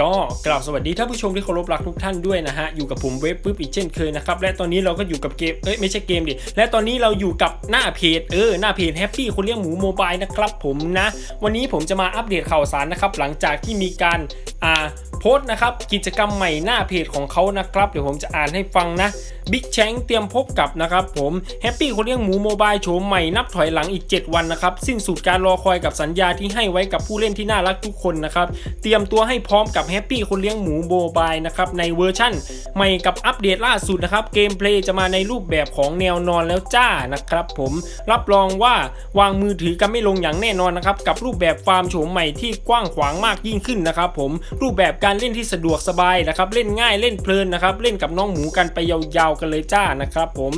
ก็กล่าวสวัสดีท่านผู้ชมที่เคารพรักทุกท่านด้วยนะฮะ อยู่กับผมเว็บปุ๊บอีกเช่นเคยนะครับ และตอนนี้เราก็อยู่กับเกม เอ้ยไม่ใช่เกมดิ และตอนนี้เราอยู่กับหน้าเพจ เออ หน้าเพจแฮปปี้คนเลี้ยงหมูโมบายนะครับผมนะ วันนี้ผมจะมาอัปเดตข่าวสารนะครับ หลังจากที่มีการอ่าโพสต์นะครับ กิจกรรมใหม่หน้าเพจของเขานะครับ เดี๋ยวผมจะอ่านให้ฟังนะบิ๊กแชงเตรียมพบกับนะครับผมแฮปปี้คนเลี้ยงหมูโมบายโฉมใหม่นับถอยหลังอีก 7 วันนะครับ สิ้นสุดการรอคอยกับสัญญาที่ให้ไว้กับผู้เล่นที่น่ารักทุกคนนะครับ เตรียมตัวให้พร้อมกับแฮปปี้คนเลี้ยงหมูโมบายนะครับในเวอร์ชั่นใหม่กับอัปเดตล่าสุดนะครับเกมเพลย์จะมาในรูปแบบของแนวนอนแล้วจ้านะครับผมรับรองว่าวางมือถือกันไม่ลงอย่างแน่นอนนะครับกับรูปแบบฟาร์มโฉมใหม่ที่กว้างขวางมากยิ่งขึ้นนะครับผมรูปแบบการเล่นที่สะดวกสบายนะครับเล่นง่ายเล่นเพลินนะครับเล่นกับน้องหมูกันไปยาวๆกันเลยจ้านะครับผม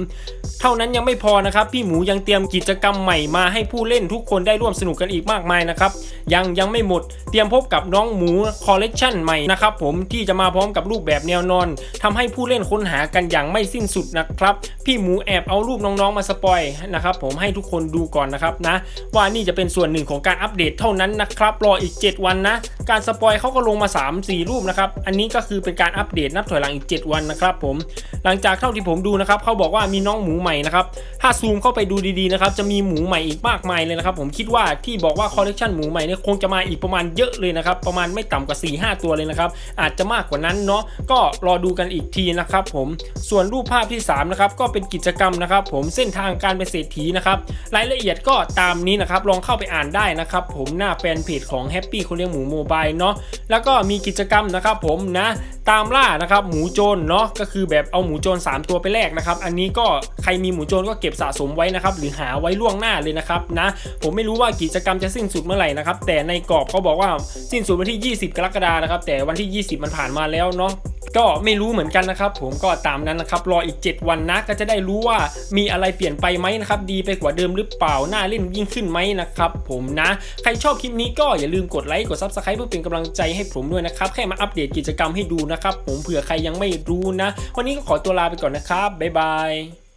เท่านั้นยังไม่พอนะครับพี่หมูยังเตรียมกิจกรรมใหม่มาให้ผู้เล่นทุกคนได้ร่วมสนุกกันอีกมากมายนะครับยังยังไม่หมดเตรียมพบกับน้องหมูคอลเลกชันใหม่นะครับผมที่จะมาพร้อมกับรูปแบบแนวนอนทำให้ผู้เล่นค้นหากันอย่างไม่สิ้นสุดนะครับ พี่หมูแอบเอารูปน้องๆมาสปอยนะครับผมให้ทุกคนดูก่อนนะครับนะ ว่านี่จะเป็นส่วนหนึ่งของการอัปเดตเท่านั้นนะครับรออีก 7 วันนะ การสปอยเขาก็ลงมา 3-4 รูปนะครับ อันนี้ก็คือเป็นการอัปเดตนับถอยหลังอีก 7 วันนะครับผม หลังจากเท่าที่ผมดูนะครับเขาบอกว่ามีน้องหมูใหม่นะครับ ถ้าซูมเข้าไปดูดีๆนะครับจะมีหมูใหม่อีกมากมายเลยนะครับผมคิดว่าที่บอกว่าคอลเลกชันหมูใหม่เนี่ยคงจะมาอีกประมาณเยอะเลยนะครับ ประมาณไม่ต่ำกว่า 4-5 ตัวเลยนะครับอาจจะมากกว่านั้นเนาะก็รอดูกันอีกทีนะครับผมส่วนรูปภาพที่ 3 นะครับก็เป็นกิจกรรมนะครับผมเส้นทางการเป็นเศรษฐีนะครับรายละเอียดก็ตามนี้นะครับลองเข้าไปอ่านได้นะครับผมหน้าแฟนเพจของ Happy คนเลี้ยงหมูโมบายเนาะแล้วก็มีกิจกรรมนะครับผมนะตามล่านะครับหมูโจรเนาะก็คือแบบเอาหมูโจร3 ตัวไปแลกนะครับอันนี้ก็ใครมีหมูโจรก็เก็บสะสมไว้นะครับหรือหาไว้ล่วงหน้าเลยนะครับนะผมไม่รู้ว่ากิจกรรมจะสิ้นสุดเมื่อไหร่นะครับแต่ในกรอบเขาบอกว่าสิ้นสุดวันที่ 20 กรกฎานะครับแต่วันที่ 20 มันผ่านมาแล้วเนาะ ก็ไม่รู้เหมือนกันนะครับ ผมก็ตามนั้นนะครับรออีก 7 วันนะก็จะได้รู้ว่ามีอะไรเปลี่ยนไปไหมนะครับดีไปกว่าเดิมหรือเปล่าน่าเล่นยิ่งขึ้นไหมนะครับผมนะ ใครชอบคลิปนี้ก็อย่าลืมกดไลค์กดซับสไครป์เพื่อเป็นกำลังใจให้ผมด้วยนะครับแค่มาอัปเดตกิจกรรมให้ดูนะครับผมเผื่อใครยังไม่รู้นะ วันนี้ก็ขอตัวลาไปก่อนนะครับบ๊ายบาย